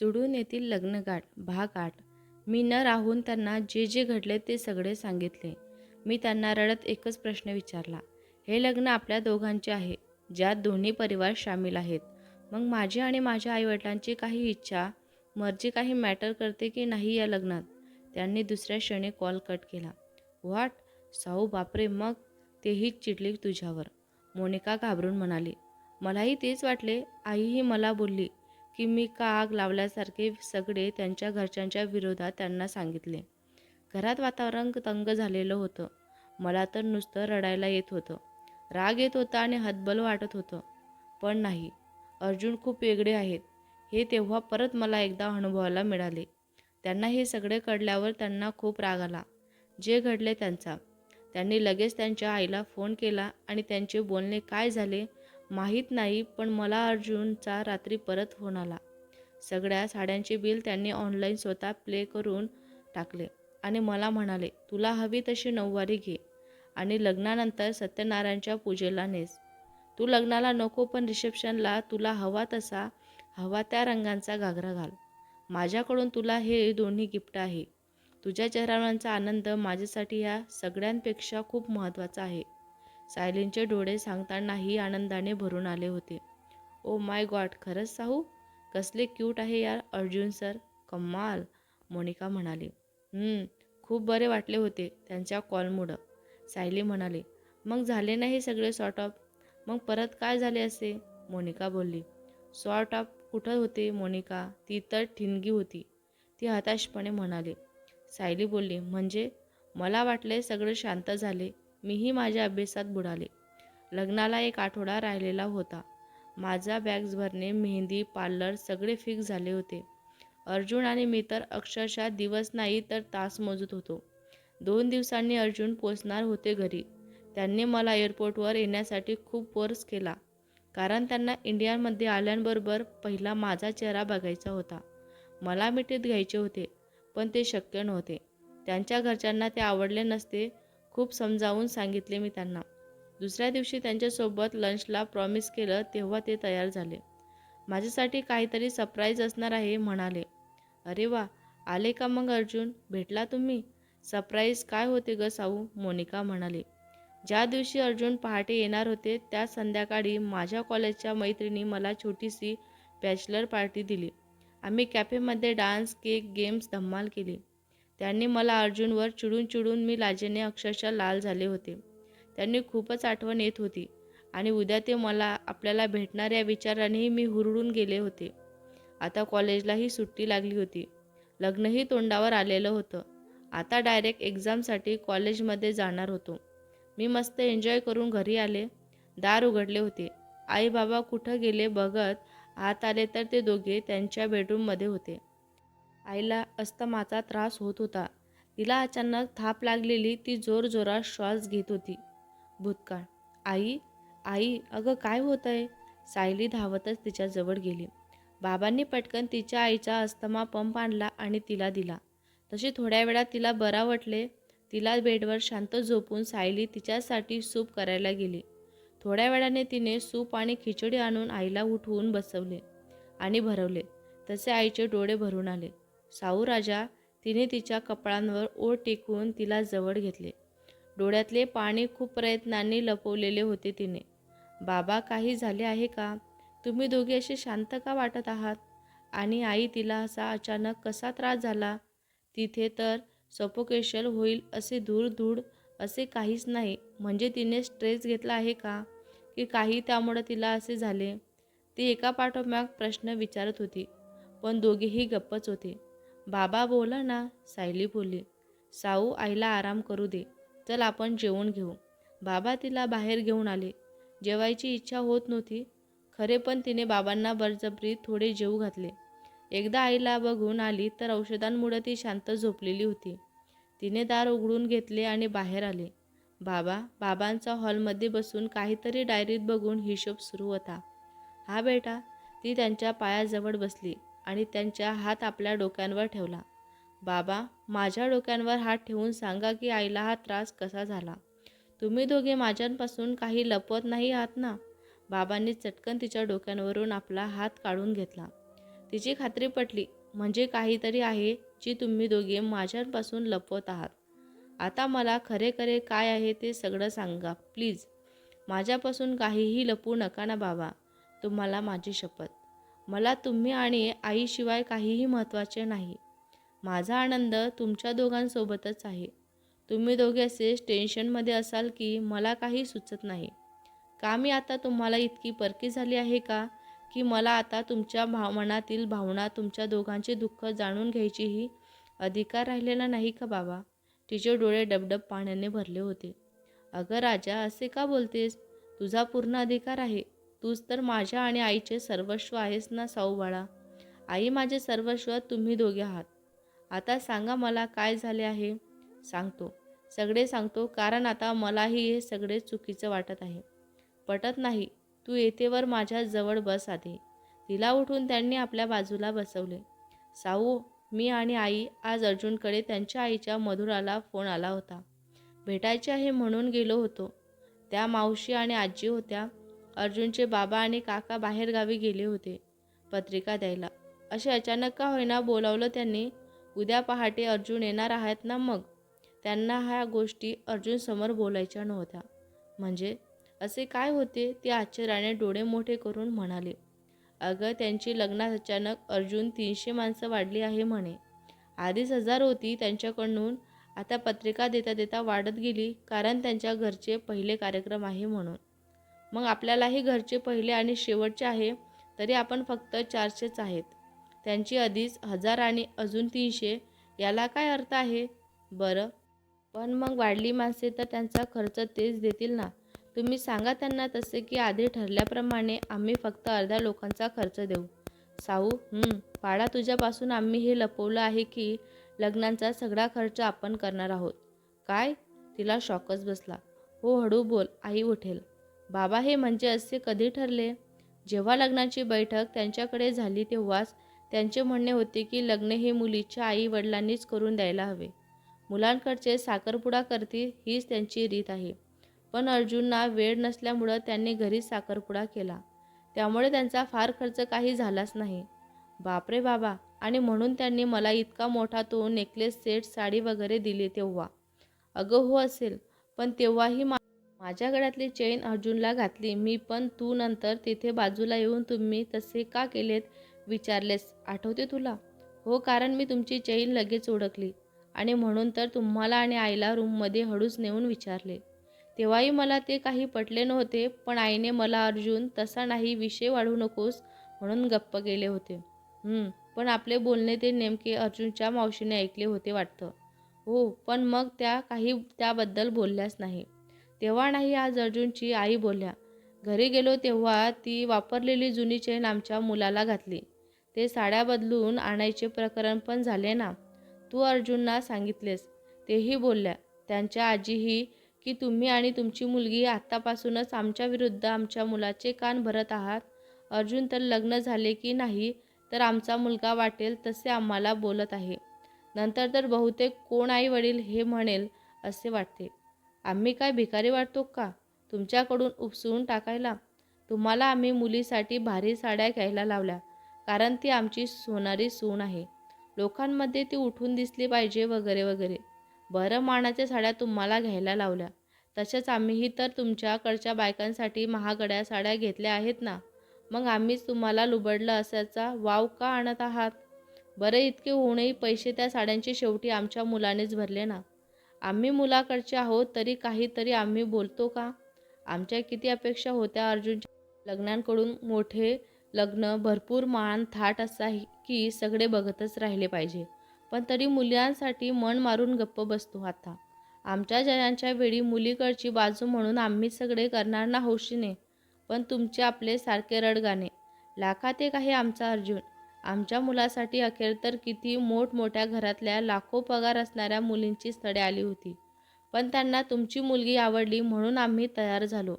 जुडून येतील लग्नगाठ भाग आठ मी न राहून त्यांना जे जे घडले ते सगळे सांगितले. मी त्यांना रडत एकच प्रश्न विचारला. हे लग्न आपल्या दोघांचे आहे ज्यात दोन्ही परिवार सामील आहेत. मग माझी आणि माझ्या आईवडिलांची काही इच्छा मर्जी काही मॅटर करते की नाही या लग्नात? त्यांनी दुसऱ्या क्षणी कॉल कट केला. व्हॉट? साऊ बापरे मग तेही चिडली तुझ्यावर. मोनिका घाबरून म्हणाली. मलाही तेच वाटले. आईही मला बोलली. की मी का आग लावल्यासारखे सगळे त्यांच्या घरच्यांच्या विरोधात त्यांना सांगितले. घरात वातावरण तंग झालेलं होतं. मला तर नुसतं रडायला येत होतं. राग येत होता आणि हतबल वाटत होतं. पण नाही अर्जुन खूप वेगळे आहेत. हे तेव्हा परत मला एकदा अनुभवायला मिळाले. त्यांना हे सगळे कळल्यावर त्यांना खूप राग आला. जे घडले त्यांचा. त्यांनी लगेच त्यांच्या आईला फोन केला आणि त्यांचे बोलणे काय झाले माहीत नाही पण मला अर्जुनचा रात्री परत फोन आला. सगळ्या साड्यांचे बिल त्यांनी ऑनलाईन स्वतः प्ले करून टाकले आणि मला म्हणाले तुला हवी तशी नऊवारी घे आणि लग्नानंतर सत्यनारायणच्या पूजेला नेस. तू लग्नाला नको पण रिसेप्शनला तुला हवा तसा हवा त्या रंगांचा घागरा घाल. माझ्याकडून तुला हे दोन्ही गिफ्ट आहे. तुझ्या चेहऱ्यांचा आनंद माझ्यासाठी ह्या सगळ्यांपेक्षा खूप महत्त्वाचा आहे. सायलींचे डोळे सांगतानाही आनंदाने भरून आले होते. ओ माय गॉड खरंच साहू? कसले क्यूट आहे यार अर्जुन सर. कमाल मोनिका म्हणाली. खूप बरे वाटले होते त्यांच्या कॉलमुळं. सायली म्हणाले मग झाले नाही सगळे सॉर्ट ऑफ? मग परत काय झाले असे? मोनिका बोलली सॉर्ट ऑफ कुठं होते मोनिका? ती तर ठिणगी होती. ती हताशपणे म्हणाली. सायली बोलली म्हणजे? मला वाटले सगळे शांत झाले. मीही माझ्या अभ्यासात बुडाले. लग्नाला एक आठवडा राहिलेला होता. माझा बॅग्स भरणे मेहंदी पार्लर सगळे फिक्स झाले होते. अर्जुन आणि मी तर अक्षरशः दिवस नाही तर तास मोजत होतो. दोन दिवसांनी अर्जुन पोचणार होते घरी. त्यांनी मला एअरपोर्टवर येण्यासाठी खूप फोर्स केला. कारण त्यांना इंडियामध्ये आल्याबरोबर पहिला माझा चेहरा बघायचा होता. मला मिठीत घ्यायचे होते पण ते शक्य नव्हते. त्यांच्या घरच्यांना ते आवडले नसते खूप समजावून सांगितले मी त्यांना. दुसऱ्या दिवशी त्यांच्यासोबत लंचला प्रॉमिस केलं तेव्हा ते तयार झाले. माझ्यासाठी काहीतरी सरप्राईज असणार आहे म्हणाले. अरे वा आले का मग अर्जुन? भेटला तुम्ही? सरप्राईज काय होते ग साऊ? मोनिका म्हणाली. ज्या दिवशी अर्जुन पहाटे येणार होते त्या संध्याकाळी माझ्या कॉलेजच्या मैत्रिणी मला छोटीशी बॅचलर पार्टी दिली. आम्ही कॅफेमध्ये डान्स केक गेम्स धम्माल केली. त्यांनी मला अर्जुनवर चिडून चिडून मी लाजेने अक्षरशः लाल झाले होते. त्यांनी खूपच आठवण येत होती आणि उद्या ते मला आपल्याला भेटणाऱ्या विचारानेही मी हुरडून गेले होते. आता कॉलेजलाही सुट्टी लागली होती. लग्नही तोंडावर आलेलं होतं. आता डायरेक्ट एक्झामसाठी कॉलेजमध्ये जाणार होतो. मी मस्त एन्जॉय करून घरी आले. दार उघडले होते. आई बाबा कुठं गेले बघत आत आले तर ते दोघे त्यांच्या बेडरूममध्ये होते. आईला अस्तमाचा त्रास होत होता. तिला अचानक थाप लागलेली ती जोरजोरात श्वास घेत होती. भूतकाळ आई आई अगं काय होत आहे सायली धावतच तिच्याजवळ गेली. बाबांनी पटकन तिच्या आईचा अस्थमा पंप आणला आणि तिला दिला. तशी थोड्या वेळात तिला बरा वाटले. तिला बेडवर शांत झोपून सायली तिच्यासाठी सूप करायला गेली. थोड्या वेळाने तिने सूप आणि खिचडी आणून आईला उठवून बसवले आणि भरवले. तसे आईचे डोळे भरून आले. साऊ राजा तिने तिच्या कपाळांवर ओढ टेकवून तिला जवळ घेतले. डोळ्यातले पाणी खूप प्रयत्नांनी लपवलेले होते तिने. बाबा काही झाले आहे का? तुम्ही दोघे असे शांत का वाटत आहात? आणि आई तिला असा अचानक कसा त्रास झाला? तिथे तर सफोकेशन होईल असे धूळ धूळ असे काहीच नाही. म्हणजे तिने स्ट्रेस घेतला आहे का? की काही त्यामुळं तिला असे झाले? ती एका पाठोमाग प्रश्न विचारत होती. पण दोघेही गप्पच होते. बाबा बोला ना सायली बोलली साऊ आईला आराम करू दे चल आपण जेवून घेऊ. बाबा तिला बाहेर घेऊन आले. जेवायची इच्छा होत नव्हती खरे पण तिने बाबांना बळजबरी थोडे जेवू घातले. एकदा आईला बघून आली तर औषधांमुळे ती शांत झोपलेली होती. तिने दार उघडून घेतले आणि बाहेर आले. बाबा बाबांचा हॉलमध्ये बसून काहीतरी डायरीत बघून हिशोब सुरू होता. हा बेटा ती त्यांच्या पायाजवळ बसली. आणि त्यांच्या हात आपल्या डोक्यांवर ठेवला. बाबा माझ्या डोक्यांवर हात ठेवून सांगा की आईला हा त्रास कसा झाला. तुम्ही दोघे माझ्यांपासून काही लपवत नाही आहात ना? बाबांनी चटकन तिच्या डोक्यांवरून आपला हात काढून घेतला. तिची खात्री पटली म्हणजे काहीतरी आहे जी तुम्ही दोघे माझ्यापासून लपवत आहात. आता मला खरे खरे काय आहे ते सगळं सांगा प्लीज. माझ्यापासून काहीही लपवू नका ना बाबा. तुम्हाला माझी शपथ. मला तुम्ही आणि आईशिवाय काहीही महत्त्वाचे नाही. माझा आनंद तुमच्या दोघांसोबतच आहे. तुम्ही दोघे असेच टेन्शनमध्ये असाल की मला काही सुचत नाही. का मी आता तुम्हाला इतकी परकी झाली आहे का? की मला आता तुमच्या भाव मनातील भावना तुमच्या दोघांचे दुःख जाणून घ्यायचीही अधिकार राहिलेला नाही का बाबा? तिचे डोळे डबडब पाण्याने भरले होते. अगं राजा असे का बोलतेस? तुझा पूर्ण अधिकार आहे. तूच तर माझ्या आणि आईचे सर्वस्व आहेस ना साऊ बाळा? आई माझे सर्वस्व तुम्ही दोघे आहात. आता सांगा मला काय झाले आहे? सांगतो. सगळे सांगतो कारण आता मलाही हे सगळे चुकीचं वाटत आहे. पटत नाही तू येतेवर माझ्या जवळ बस आधी. तिला उठून त्यांनी आपल्या बाजूला बसवले. साऊ मी आणि आई आज अर्जुनकडे त्यांच्या आईच्या मधुराला फोन आला होता. भेटायचे आहे म्हणून गेलो होतो. त्या मावशी आणि आजी होत्या. अर्जुनचे बाबा आणि काका बाहेरगावी गेले होते पत्रिका द्यायला. असे अचानक का होईना बोलावलं त्यांनी उद्या पहाटे अर्जुन येणार आहेत ना मग? त्यांना ह्या गोष्टी अर्जुनसमोर बोलायच्या नव्हत्या. म्हणजे असे काय होते ते आश्चर्याने डोळे मोठे करून म्हणाले. अगं त्यांची लग्नात अचानक अर्जुन तीनशे माणसं वाढली आहे म्हणे. आधीच हजार होती त्यांच्याकडून आता पत्रिका देता देता वाढत गेली कारण त्यांच्या घरचे पहिले कार्यक्रम आहे म्हणून. मग आपल्यालाही घरचे पहिले आणि शेवटचे आहे तरी आपण फक्त चारशेच आहेत. त्यांची आधीच हजार आणि अजून तीनशे याला काय अर्थ आहे? बरं. पण मग वाढली माणसे तर त्यांचा खर्च तेच देतील ना? तुम्ही सांगा त्यांना तसे की आधी ठरल्याप्रमाणे आम्ही फक्त अर्ध्या लोकांचा खर्च देऊ. साऊ हं, पाडा तुझ्यापासून आम्ही हे लपवलं आहे की लग्नांचा सगळा खर्च आपण करणार आहोत. काय? तिला शॉकच बसला. हो हळू बोल आई उठेल. बाबा हे म्हणजे असे कधी ठरले? जेव्हा लग्नाची बैठक त्यांच्याकडे झाली तेव्हाच त्यांचे म्हणणे होते की लग्न हे मुलीच्या आई वडिलांनीच करून द्यायला हवे. मुलांकडचे साखरपुडा करतील हीच त्यांची रीत आहे. पण अर्जुनना वेळ नसल्यामुळं त्यांनी घरीच साखरपुडा केला. त्यामुळे त्यांचा फार खर्च काही झालाच नाही. बापरे बाबा! आणि म्हणून त्यांनी मला इतका मोठा तो नेकलेस सेट साडी वगैरे दिली तेव्हा. अगं हो असेल पण तेव्हाही मा माझ्या गळ्यातली चेन अर्जुनला घातली. मी पण तू नंतर तिथे बाजूला येऊन तुम्ही तसे का केलेत विचारलेस? आठवते तुला? हो कारण मी तुमची चेन लगेच ओळखली आणि म्हणून तर तुम्हाला आणि आईला रूममध्ये हळूच नेऊन विचारले. तेव्हाही मला ते काही पटले नव्हते पण आईने मला अर्जुन तसा नाही विषय वाढवू नकोस म्हणून गप्प केले होते. पण आपले बोलणे ते नेमके अर्जुनच्या मावशीने ऐकले होते वाटतं. हो पण मग त्या काही त्याबद्दल बोलल्याच नाही. तेव्हा नाही आज अर्जुनची आई बोलल्या. घरी गेलो तेव्हा ती वापरलेली जुनी चेन आमच्या मुलाला घातली. ते साड्या बदलून आणायचे प्रकरण पण झाले ना. तू अर्जुनना सांगितलेस. तेही बोलल्या. त्यांच्या आजीही की तुम्ही आणि तुमची मुलगी आत्तापासूनच आमच्या विरुद्ध आमच्या मुलाचे कान भरत आहात. अर्जुन तर लग्न झाले की नाही तर आमचा मुलगा वाटेल तसे आम्हाला बोलत आहे. नंतर तर बहुतेक कोण आई वडील हे म्हणेल असे वाटते. आम्ही काय भिकारी वाटतो का? तुमच्याकडून उपसून टाकायला. तुम्हाला आम्ही मुलीसाठी भारी साड्या घ्यायला लावल्या कारण ती आमची सोनारी सून आहे. लोकांमध्ये ती उठून दिसली पाहिजे वगैरे वगैरे. बरं मानाच्या साड्या तुम्हाला घ्यायला लावल्या. तसेच आम्हीही तर तुमच्याकडच्या बायकांसाठी महागड्या साड्या घेतल्या आहेत ना? मग आम्हीच तुम्हाला लुबडलं असल्याचा वाव का आणत आहात? बरं इतके होऊनही पैसे त्या साड्यांचे शेवटी आमच्या मुलानेच भरले ना? आम्ही मुलाकडचे आहोत तरी काहीतरी आम्ही बोलतो का? आमच्या किती अपेक्षा होत्या अर्जुनच्या. लग्नांकडून मोठे लग्न भरपूर मान थाट असा की सगळे बघतच राहिले पाहिजे. पण तरी मुलांसाठी मन मारून गप्प बसतो आता. आमच्या जयांच्या वेळी मुलीकडची बाजू म्हणून आम्ही सगळे करणार ना हौशीने पण तुमचे आपले सारखे रडगाणे. लाखा ते काही आमचा अर्जुन. आमच्या मुलासाठी अखेर तर किती मोठमोठ्या घरातल्या लाखो पगार असणाऱ्या मुलींची स्थळे आली होती. पण त्यांना तुमची मुलगी आवडली म्हणून आम्ही तयार झालो.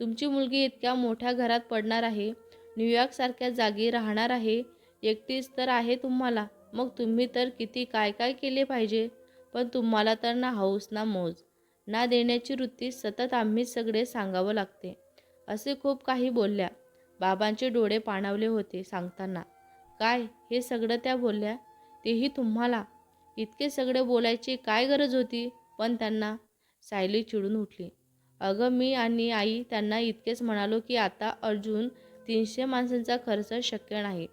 तुमची मुलगी इतक्या मोठ्या घरात पडणार आहे न्यूयॉर्कसारख्या जागी राहणार आहे एकटीच तर आहे तुम्हाला. मग तुम्ही तर किती काय काय केले पाहिजे? पण तुम्हाला तर ना हौस ना मौज ना देण्याची वृत्ती सतत आम्हीच सगळे सांगावं लागते. असे खूप काही बोलल्या. बाबांचे डोळे पाणावले होते सांगताना. काय हे सगळं त्या बोलल्या? तेही तुम्हाला. इतके सगळे बोलायची काय गरज होती? पण त्यांना सायली चिडून उठली. अगं मी आणि आई त्यांना इतकेच म्हणालो की आता अर्जुन तीनशे माणसांचा खर्च शक्य नाही.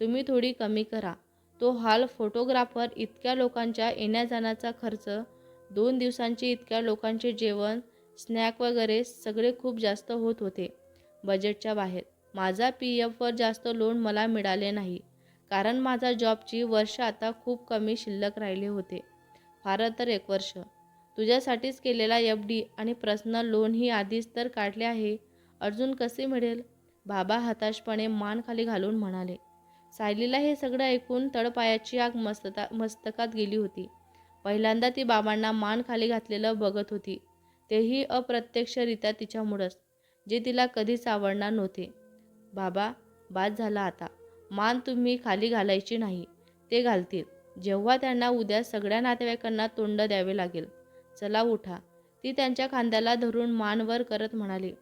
तुम्ही थोडी कमी करा. तो हाल फोटोग्राफर इतक्या लोकांच्या येण्या जाण्याचा खर्च दोन दिवसांचे इतक्या लोकांचे जेवण स्नॅक वगैरे सगळे खूप जास्त होत होते. बजेटच्या बाहेर. माझा पी एफवर जास्त लोन मला मिळाले नाही. कारण माझा जॉबची वर्ष आता खूप कमी शिल्लक राहिले होते. फार तर एक वर्ष. तुझ्यासाठीच केलेला एफ डी आणि पर्सनल लोनही आधीच तर काढले आहे. अजून कसे मिळेल? बाबा हताशपणे मान खाली घालून म्हणाले. सायलीला हे सगळं ऐकून तळपायाची आग मस्तता मस्तकात गेली होती. पहिल्यांदा ती बाबांना मान खाली घातलेलं बघत होती. तेही अप्रत्यक्षरित्या तिच्यामुळंच जे तिला कधीच आवडणार नव्हते. बाबा बाद झाला आता. मान तुम्ही खाली घालायची नाही. ते घालतील. जेव्हा त्यांना उद्या सगळ्या नातेवाईकांना तोंड द्यावे लागेल. चला उठा. ती त्यांच्या खांद्याला धरून मानवर करत म्हणाली.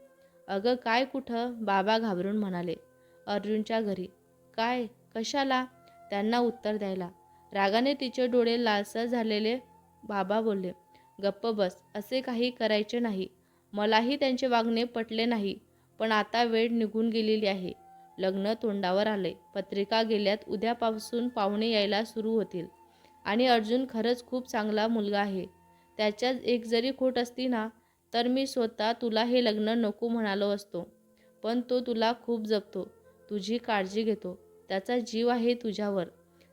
अगं काय कुठं? बाबा घाबरून म्हणाले. अर्जुनच्या घरी. काय? कशाला? त्यांना उत्तर द्यायला. रागाने तिचे डोळे लालसर झालेले बाबा बोलले. गप्प बस. असे काही करायचे नाही. मलाही त्यांचे वागणे पटले नाही. पण आता वेळ निघून गेलेली आहे. लग्न तोंडावर आले पत्रिका गेल्यात उद्यापासून पाहुणे यायला सुरू होतील. आणि अर्जुन खरंच खूप चांगला मुलगा आहे. त्याच्यात एक जरी खोट असती ना तर मी स्वतः तुला हे लग्न नको म्हणालो असतो. पण तो तुला खूप जपतो. तुझी काळजी घेतो. त्याचा जीव आहे तुझ्यावर.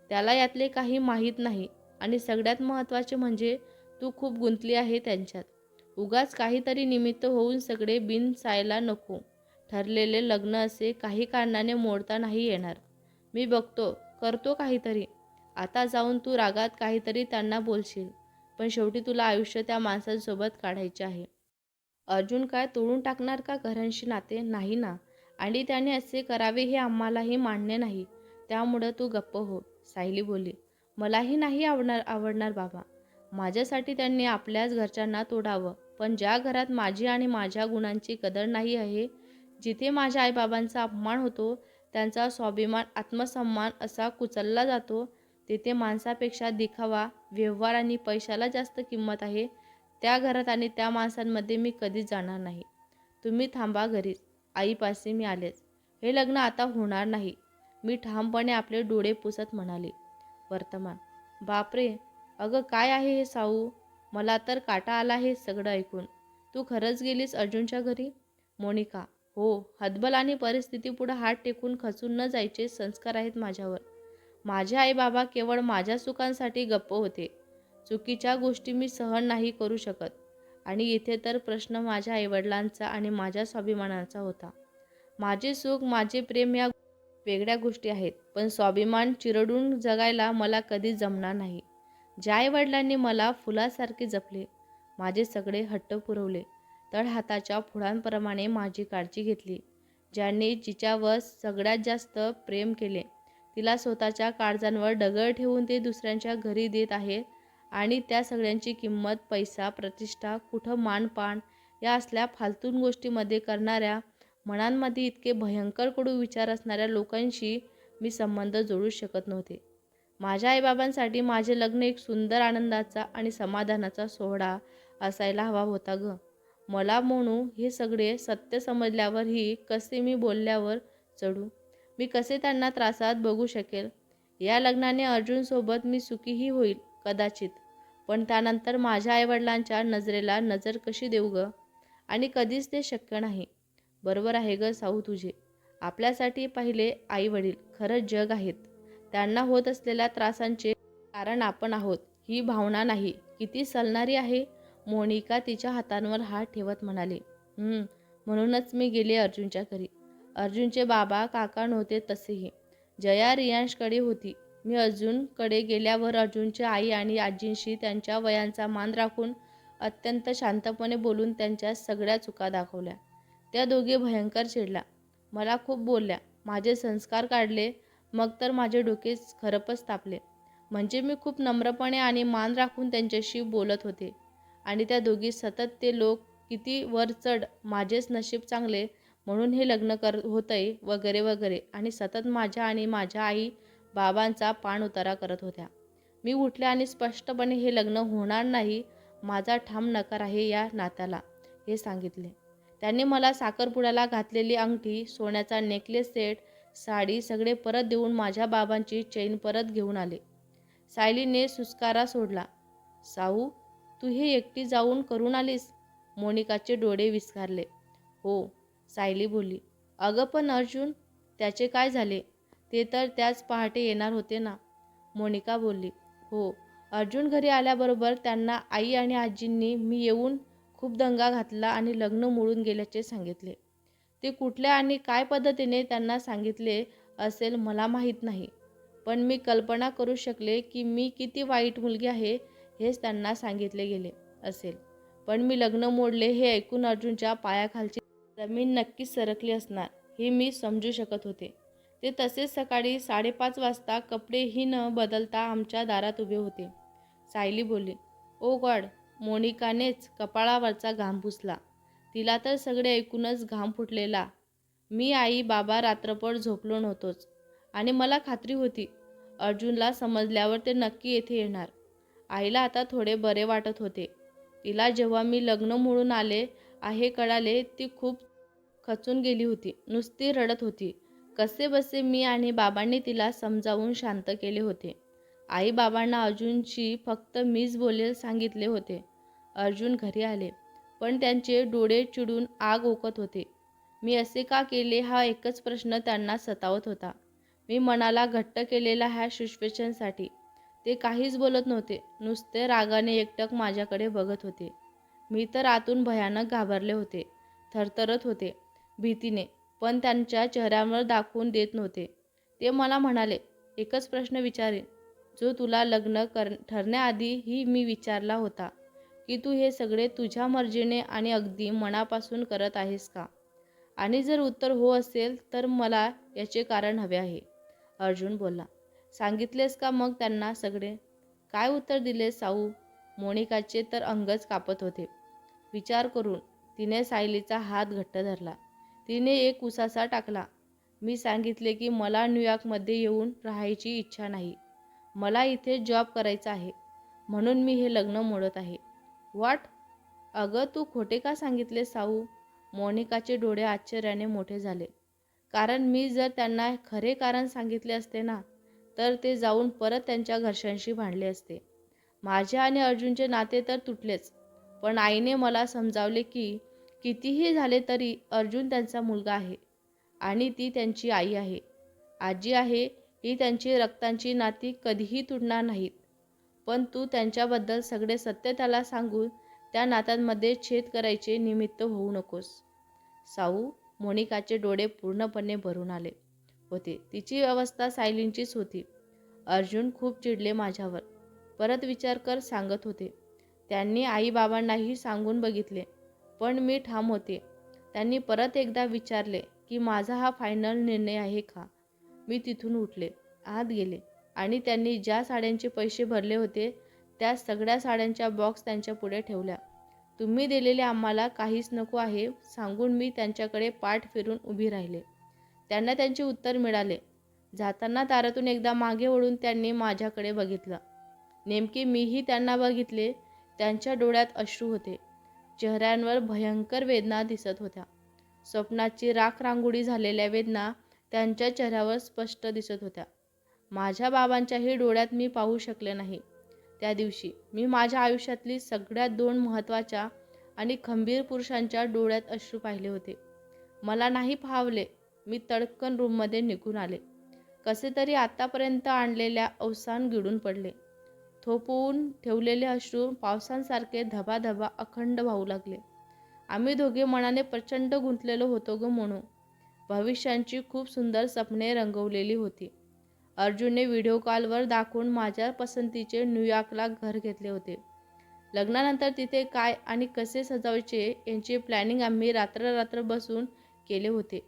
त्याला यातले काही माहीत नाही. आणि सगळ्यात महत्त्वाचे म्हणजे तू खूप गुंतली आहे त्यांच्यात. उगाच काहीतरी निमित्त होऊन सगळे बिन सायला नको. ठरलेले लग्न असे काही कारणाने मोडता नाही येणार. मी बघतो करतो काहीतरी. आता जाऊन तू रागात काहीतरी त्यांना बोलशील पण शेवटी तुला आयुष्य त्या माणसांसोबत काढायचे आहे. अर्जुन काय तोडून टाकणार का घरांशी नाते? नाही ना. आणि त्याने असे करावे हे आम्हालाही मान्य नाही. त्यामुळं तू गप्प हो सायली बोली. मलाही नाही आवडणार आवडणार बाबा. माझ्यासाठी त्यांनी आपल्याच घरच्यांना तोडावं. पण ज्या घरात माझी आणि माझ्या गुणांची कदर नाही आहे जिथे माझ्या आईबाबांचा अपमान होतो त्यांचा स्वाभिमान आत्मसन्मान असा कुचलला जातो तिथे माणसापेक्षा दिखावा व्यवहार आणि पैशाला जास्त किंमत आहे त्या घरात आणि त्या माणसांमध्ये मी कधीच जाणार नाही. तुम्ही थांबा घरीच आईपाशी मी आलेच. हे लग्न आता होणार नाही. मी ठामपणे आपले डोळे पुसत म्हणाले. वर्तमान. बापरे! अगं काय आहे हे साऊ? मला तर काटा आला हे सगळं ऐकून. तू खरंच गेलीस अर्जुनच्या घरी? मोनिका. हो हतबल आणि परिस्थितीपुढं हात टेकून खचून न जायचे संस्कार आहेत माझ्यावर. माझे आई बाबा केवळ माझ्या सुखांसाठी गप्प होते. चुकीच्या गोष्टी मी सहन नाही करू शकत. आणि इथे तर प्रश्न माझ्या आईवडिलांचा आणि माझ्या स्वाभिमानाचा होता. माझे सुख माझे प्रेम या वेगळ्या गोष्टी आहेत पण स्वाभिमान चिरडून जगायला मला कधी जमणार नाही. ज्या आईवडिलांनी मला फुलासारखे जपले माझे सगळे हट्ट पुरवले. तळहाताच्या फुडांप्रमाणे माझी काळजी घेतली. ज्यांनी जिच्यावर सगळ्यात जास्त प्रेम केले तिला स्वतःच्या काळजांवर डगळ ठेवून ते दुसऱ्यांच्या घरी देत आहेत आणि त्या सगळ्यांची किंमत पैसा प्रतिष्ठा कुठं मानपान या असल्या फालतून गोष्टीमध्ये करणाऱ्या मनांमध्ये इतके भयंकर कडू विचार असणाऱ्या लोकांशी मी संबंध जोडू शकत नव्हते. माझ्या आईबाबांसाठी माझे लग्न एक सुंदर आनंदाचा आणि समाधानाचा सोहळा असायला हवा होता ग. मला म्हणू हे सगळे सत्य समजल्यावरही कसे मी बोलल्यावर चढू? मी कसे त्यांना त्रासात बघू शकेल? या लग्नाने अर्जुनसोबत मी सुखीही होईल कदाचित. पण त्यानंतर माझ्या आईवडिलांच्या नजरेला नजर कशी देऊ ग? आणि कधीच ते शक्य नाही. बरोबर आहे ग साऊ तुझे. आपल्यासाठी पहिले आईवडील खरंच जग आहेत. त्यांना होत असलेल्या त्रासांचे कारण आपण आहोत ही भावना नाही. किती सलणारी आहे. मोनिका तिच्या हातांवर हात ठेवत म्हणाले म्हणूनच मी गेले अर्जुनच्या घरी. अर्जुनचे बाबा काका नव्हते तसेही. जया रियांशकडे होती. मी अर्जुनकडे गेल्यावर अर्जुनच्या आई आणि आजींशी त्यांच्या वयांचा मान राखून अत्यंत शांतपणे बोलून त्यांच्या सगळ्या चुका दाखवल्या. त्या दोघे भयंकर चिडल्या. मला खूप बोलल्या. माझे संस्कार काढले. मग तर माझे डोके खरपच तापले. म्हणजे मी खूप नम्रपणे आणि मान राखून त्यांच्याशी बोलत होते. आणि त्या दोघी सतत ते लोक किती वर चढ माझेच नशीब चांगले म्हणून हे लग्न कर होतंय वगैरे वगैरे. आणि सतत माझ्या आणि माझ्या आई बाबांचा पाण उतारा करत होत्या. मी उठले आणि स्पष्टपणे हे लग्न होणार नाही माझा ठाम नकार आहे या नात्याला हे सांगितले. त्यांनी मला साखरपुड्याला घातलेली अंगठी सोन्याचा नेकलेस सेट साडी सगळे परत देऊन माझ्या बाबांची चैन परत घेऊन आले. सायलीने सुस्कारा सोडला. साऊ तू हे एकटी जाऊन करून आलीस? मोनिकाचे डोळे विस्कारले. हो सायली बोलली. अगं पण अर्जुन त्याचे काय झाले? ते तर त्याच पहाटे येणार होते ना? मोनिका बोलली. हो अर्जुन घरी आल्याबरोबर त्यांना आई आणि आजींनी मी येऊन खूप दंगा घातला आणि लग्न मोडून गेल्याचे सांगितले. ते कुठल्या आणि काय पद्धतीने त्यांना सांगितले असेल मला माहीत नाही. पण मी कल्पना करू शकले की मी किती वाईट मुलगी आहे हेच त्यांना सांगितले गेले असेल. पण मी लग्न मोडले हे ऐकून अर्जुनच्या पायाखालची जमीन नक्कीच सरकली असणार हे मी समजू शकत होते. ते तसेच सकाळी साडेपाच वाजता कपडेही न बदलता आमच्या दारात उभे होते. सायली बोलली ओ गॉड मोनिकानेच कपाळावरचा घाम पुसला. तिला तर सगळे ऐकूनच घाम फुटलेला. मी आई बाबा रात्रभर झोपलो नव्हतोच आणि मला खात्री होती. अर्जुनला समजल्यावर ते नक्की येथे येणार. आईला आता थोडे बरे वाटत होते. तिला जेव्हा मी लग्न मोडून आले आहे कळाले ती खूप खचून गेली होती. नुसती रडत होती. कसे बसे मी आणि बाबांनी तिला समजावून शांत केले होते. आई बाबांना अर्जुनशी फक्त मीच बोलेल सांगितले होते. अर्जुन घरी आले. पण त्यांचे डोळे चिडून आग ओकत होते. मी असे का केले हा एकच प्रश्न त्यांना सतावत होता. मी मनाला घट्ट केलेला ह्या सिच्युएशनसाठी ते काहीच बोलत नव्हते. नुसते रागाने एकटक माझ्याकडे बघत होते. मी तर आतून भयानक घाबरले होते. थरथरत होते भीतीने पण त्यांच्या चेहऱ्यावर दाखवून देत नव्हते. ते मला म्हणाले एकच प्रश्न विचारेन. जो तुला लग्न कर ठरण्याआधीही मी विचारला होता की तू हे सगळे तुझ्या मर्जीने आणि अगदी मनापासून करत आहेस का? आणि जर उत्तर हो असेल तर मला याचे कारण हवे आहे. अर्जुन बोलला सांगितलेस का मग त्यांना सगळे? काय उत्तर दिले साऊ मोनिकाचे तर अंगच कापत होते. विचार करून तिने सायलीचा हात घट्ट धरला. तिने एक उसासा टाकला. मी सांगितले की मला न्यूयॉर्कमध्ये येऊन राहायची इच्छा नाही. मला इथे जॉब करायचा आहे. म्हणून मी हे लग्न मोडत आहे. वाट अगं तू खोटे का सांगितले साऊ मोनिकाचे डोळे आश्चर्याने मोठे झाले. कारण मी जर त्यांना खरे कारण सांगितले असते ना तर ते जाऊन परत त्यांच्या घरच्यांशी भांडले असते. माझे आणि अर्जुनचे नाते तर तुटलेच पण आईने मला समजावले की कितीही झाले तरी अर्जुन त्यांचा मुलगा आहे आणि ती त्यांची आई आहे. आजी आहे ही त्यांची रक्तांची नाती कधीही तुटणार नाहीत. पण तू त्यांच्याबद्दल सगळे सत्य त्याला सांगून त्या नात्यांमध्ये छेद करायचे निमित्त होऊ नकोस. साऊ मोनिकाचे डोळे पूर्णपणे भरून आले. होते. तिची अवस्था सायलींचीच होती. अर्जुन खूप चिडले माझ्यावर. परत विचार कर सांगत होते. त्यांनी आईबाबांनाही सांगून बघितले. पण मी ठाम होते. त्यांनी परत एकदा विचारले की माझा हा फायनल निर्णय आहे का? मी तिथून उठले आत गेले आणि त्यांनी ज्या साड्यांचे पैसे भरले होते त्या सगळ्या साड्यांच्या बॉक्स त्यांच्या पुढे ठेवल्या. तुम्ही दिलेले आम्हाला काहीच नको आहे सांगून मी त्यांच्याकडे पाठ फिरून उभी राहिले. त्यांना त्यांचे उत्तर मिळाले. जाताना दारातून एकदा मागे वळून त्यांनी माझ्याकडे बघितलं. नेमके मीही त्यांना बघितले त्यांच्या डोळ्यात अश्रू होते. चेहऱ्यांवर भयंकर वेदना दिसत होत्या. स्वप्नाची राख रांगोळी झालेल्या वेदना त्यांच्या चेहऱ्यावर स्पष्ट दिसत होत्या. माझ्या बाबांच्याही डोळ्यात मी पाहू शकले नाही. त्या दिवशी मी माझ्या आयुष्यातली सगळ्यात दोन महत्त्वाच्या आणि खंबीर पुरुषांच्या डोळ्यात अश्रू पाहिले होते. मला नाही पाहावले मी तडकन रूममध्ये निघून आले. कसे तरी आतापर्यंत आणलेल्या अवसान गिळून पडले. थोपवून ठेवलेले अश्रू पावसांसारखे धबाधबा अखंड वाहू लागले. आम्ही दोघे मनाने प्रचंड गुंतलेलो होतो ग म्हणू भविष्यांची खूप सुंदर स्वप्ने रंगवलेली होती. अर्जुनने व्हिडिओ कॉलवर दाखवून माझ्या पसंतीचे न्यूयॉर्कला घर घेतले होते. लग्नानंतर तिथे काय आणि कसे सजावायचे यांची प्लॅनिंग आम्ही रात्र रात्र बसून केले होते.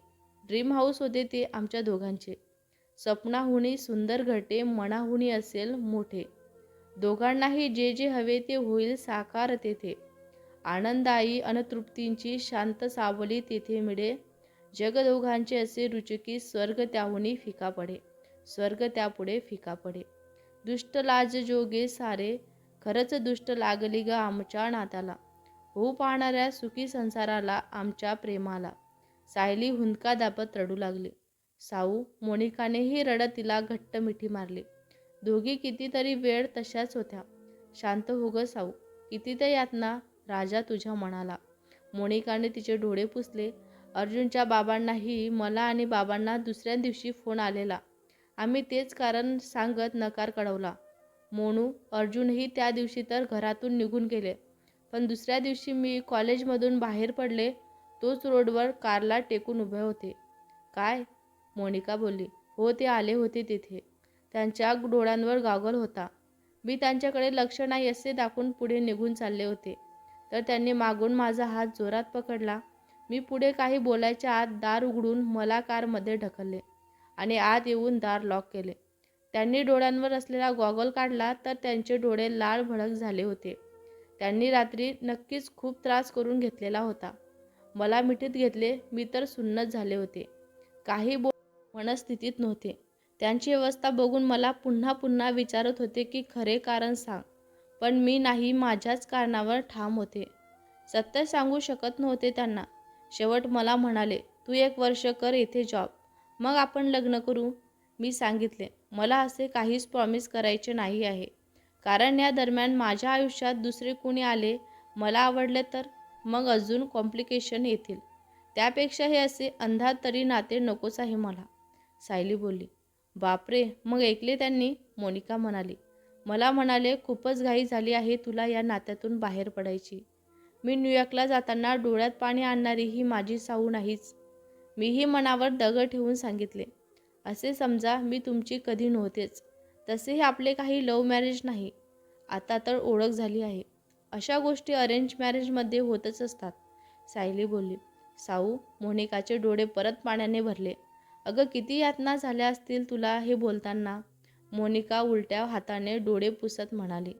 ड्रीम हाऊस होते ते आमच्या दोघांचे. स्वप्नाहुणी सुंदर घटे मनाहुणी असेल मोठे. दोघांनाही जे जे हवे ते होईल साकार तेथे. आनंदाई अनतृप्तींची शांत सावली तेथे मिळे. जग दोघांचे असे रुचकी स्वर्ग त्याहुनी फिका पडे. स्वर्ग त्यापुढे फिका पडे. दुष्ट लाज जोगे सारे. खरंच दुष्ट लागली ग आमच्या नात्याला. होऊ पाहणाऱ्या सुखी संसाराला आमच्या प्रेमाला. सायली हुंदका दाबत रडू लागली. साऊ मोनिकानेही रडत तिला घट्ट मिठी मारली. दोघी कितीतरी वेळ तशाच होत्या. शांत हो ग साऊ किती ते यातना राजा तुझ्या मनाला. मोनिकाने तिचे डोळे पुसले. अर्जुनच्या बाबांनाही मला आणि बाबांना दुसऱ्या दिवशी फोन आलेला. आम्ही तेच कारण सांगत नकार कळवला. मोनू अर्जुनही त्या दिवशी तर घरातून निघून गेले. पण दुसऱ्या दिवशी मी कॉलेजमधून बाहेर पडले तोच रोडवर कारला टेकून उभे होते. काय? मोनिका बोलली. हो ते आले होते तिथे. त्यांच्या डोळ्यांवर गागल होता. मी त्यांच्याकडे लक्ष नाही असे दाखवून पुढे निघून चालले होते. तर त्यांनी मागून माझा हात जोरात पकडला. मी पुढे काही बोलायच्या आत दार उघडून मला कारमध्ये ढकलले आणि आत येऊन दार लॉक केले. त्यांनी डोळ्यांवर असलेला गॉगल काढला तर त्यांचे डोळे लाल भडक झाले होते. त्यांनी रात्री नक्कीच खूप त्रास करून घेतलेला होता. मला मिठीत घेतले मी तर सुन्नत झाले होते. काही बोल मनस्थितीत नव्हते. त्यांची अवस्था बघून मला पुन्हा पुन्हा विचारत होते की खरे कारण सांग. पण मी नाही माझ्याच कारणावर ठाम होते. सत्य सांगू शकत नव्हते त्यांना. शेवट मला म्हणाले तू एक वर्ष कर येथे जॉब. मग आपण लग्न करू. मी सांगितले मला असे काहीच प्रॉमिस करायचे नाही आहे. कारण या दरम्यान माझ्या आयुष्यात दुसरे कोणी आले मला आवडले तर मग अजून कॉम्प्लिकेशन येतील. त्यापेक्षा हे असे अंधात तरी नाते नकोच आहे मला. सायली बोलली बापरे मग ऐकले त्यांनी? मोनिका म्हणाली मला म्हणाले खूपच घाई झाली आहे तुला या नात्यातून बाहेर पडायची. मी न्यूयॉर्कला जाताना डोळ्यात पाणी आणणारी ही माझी साऊ नाहीच. मीही मनावर दगड ठेवून सांगितले असे समजा मी तुमची कधी नव्हतेच. तसेही आपले काही लव्ह मॅरेज नाही. आता तर ओळख झाली आहे. अशा गोष्टी अरेंज मॅरेजमध्ये होतच असतात. सायली बोलली साऊ मोनिकाचे डोळे परत पाण्याने भरले. अगं किती यातना झाल्या असतील तुला हे बोलताना? मोनिका उलट्या हाताने डोळे पुसत म्हणाली.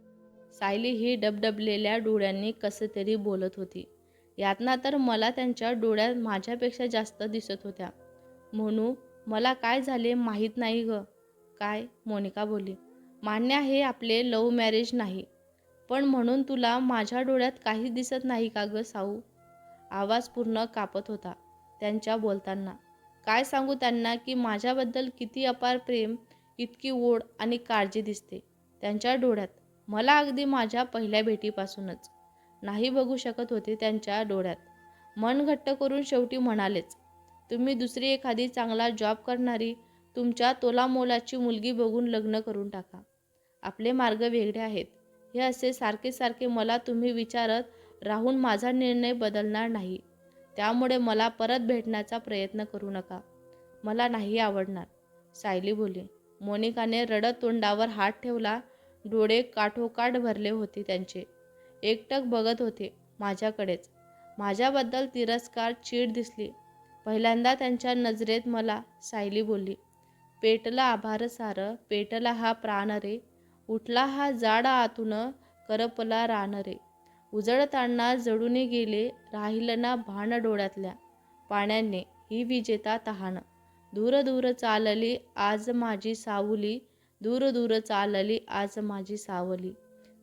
सायली ही डबडबलेल्या डोळ्यांनी कसं तरी बोलत होती. यातना तर मला त्यांच्या डोळ्यात माझ्यापेक्षा जास्त दिसत होत्या. म्हणू मला काय झाले माहीत नाही ग. काय? मोनिका बोलली. मान्य आहे आपले लव्ह मॅरेज नाही. पण म्हणून तुला माझ्या डोळ्यात काहीच दिसत नाही का ग साऊ? आवाज पूर्ण कापत होता त्यांच्या बोलताना. काय सांगू त्यांना की माझ्याबद्दल किती अपार प्रेम इतकी ओढ आणि काळजी दिसते त्यांच्या डोळ्यात. मला अगदी माझ्या पहिल्या भेटीपासूनच. नाही बघू शकत होते त्यांच्या डोळ्यात. मन घट्ट करून शेवटी म्हणालेच तुम्ही दुसरी एखादी चांगला जॉब करणारी तुमच्या तोलामोलाची मुलगी बघून लग्न करून टाका. आपले मार्ग वेगळे आहेत. हे असे सारखे सारखे मला तुम्ही विचारत राहून माझा निर्णय बदलणार नाही. त्यामुळे मला परत भेटण्याचा प्रयत्न करू नका. मला नाही आवडणार. सायली बोली मोनिकाने रडत तोंडावर हात ठेवला डोळे काठोकाठ भरले होते त्यांचे. एकटक बघत होते माझ्याकडेच. माझ्याबद्दल तिरस्कार चीड दिसली. पहिल्यांदा त्यांच्या नजरेत मला सायली बोलली पेटला आभार सारं पेटला हा प्राण रे उठला हा जाड आतून करपला रान रे उजळताना जडूने गेले राहिलं ना भान डोळ्यातल्या. पाण्याने ही विजेता तहान. दूर दूर चालली आज माझी सावली. दूर दूर चालली आज माझी सावली.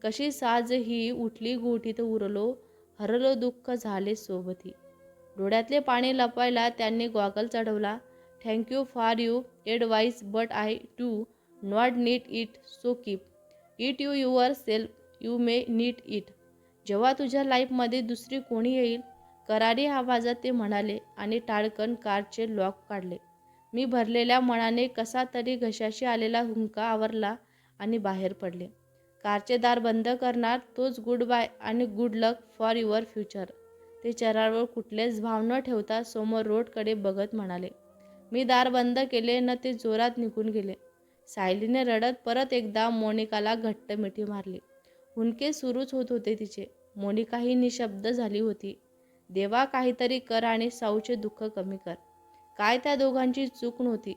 कशी साज ही उठली गोठीत उरलो. हरलो दुःख झाले सोबती. डोळ्यातले पाणी लपायला त्यांनी गॉगल चढवला. Thank you for you advice but I to not need it so keep it you yourself you may need it. जेव्हा तुझ्या लाईफमध्ये दुसरी कोणी येईल करारी आवाजात ते म्हणाले आणि टाळकन कारचे लॉक काढले. मी भरलेल्या मनाने कसा तरी घशाशी आलेला हुंका आवरला आणि बाहेर पडले. कारचे दार बंद करणार तोच गुड बाय आणि good luck for your future. ते चरावर कुठलेच भाव न ठेवता समोर रोडकडे बघत म्हणाले मी दार बंद केले न ते जोरात निघून गेले. सायलीने रडत परत एकदा मोनिकाला घट्ट मिठी मारली. हुंके सुरूच होत होते तिचे. मोनिकाही निशब्द झाली होती. देवा काहीतरी कर आणि साऊचे दुःख कमी कर. काय त्या दोघांची चूक नव्हती?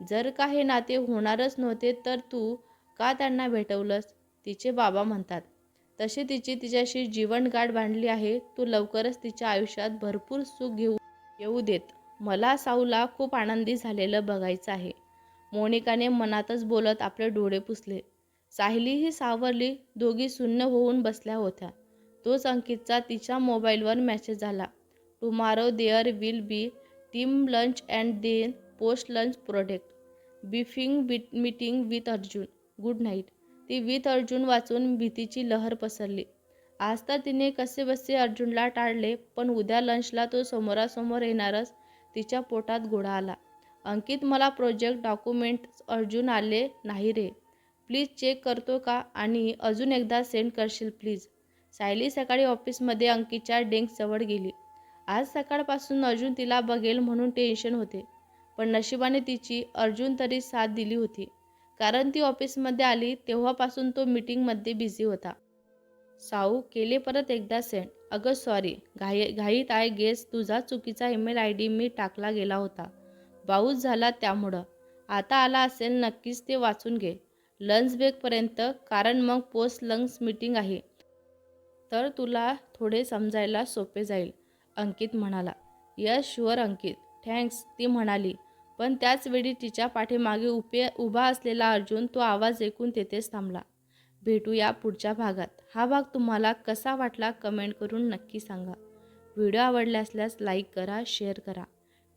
जर का हे नाते होणारच नव्हते तर तू का त्यांना भेटवलंस? तिचे बाबा म्हणतात तशी तिची तिच्याशी जीवनगाठ बांधली आहे. तू लवकरच तिच्या आयुष्यात भरपूर सुख घेऊ येऊ देत. मला साऊला खूप आनंदी झालेलं बघायचं आहे. मोनिकाने मनातच बोलत आपले डोळे पुसले. साहिलीही सावरली दोघी शून्य होऊन बसल्या होत्या. तोच अंकितचा तिच्या मोबाईलवर मेसेज आला tomorrow there will be team lunch and then post lunch product briefing with meeting with Arjun good night ती विथ अर्जुन वाचून भीतीची लहर पसरली. आज तर तिने कसे बसे अर्जुनला टाळले पण उद्या लंचला तो समोरासमोर येणारच तिच्या पोटात घोडा आला. अंकित मला प्रोजेक्ट डॉक्युमेंट अर्जुन आले नाही रे. प्लीज चेक करतो का? आणि अजून एकदा सेंड करशील प्लीज. सायली सकाळी ऑफिसमध्ये अंकितच्या डेस्कजवळ गेली. आज सकाळपासून अर्जुन तिला बघेल म्हणून टेन्शन होते. पण नशिबाने तिची अर्जुन तरी साथ दिली होती. कारण ती ऑफिसमध्ये आली तेव्हापासून तो मीटिंगमध्ये बिझी होता. साऊ केले परत एकदा सेंड. अगं सॉरी. घाई घाईत आय गेस. तुझा चुकीचा ईमेल आय डी मी टाकला गेला होता. पाऊस झाला त्यामुळं. आता आला असेल नक्कीच ते वाचून घे. लंच ब्रेकपर्यंत कारण मग पोस्ट लंच मीटिंग आहे. तर तुला थोडे समजायला सोपे जाईल अंकित म्हणाला. यस शुअर अंकित. थँक्स ती म्हणाली. पण त्याचवेळी तिच्या पाठीमागे उभे उभा असलेला अर्जुन तो आवाज ऐकून तेथेच थांबला. भेटूया पुढच्या भागात. हा भाग तुम्हाला कसा वाटला कमेंट करून नक्की सांगा. व्हिडिओ आवडला असल्यास लाईक करा शेअर करा.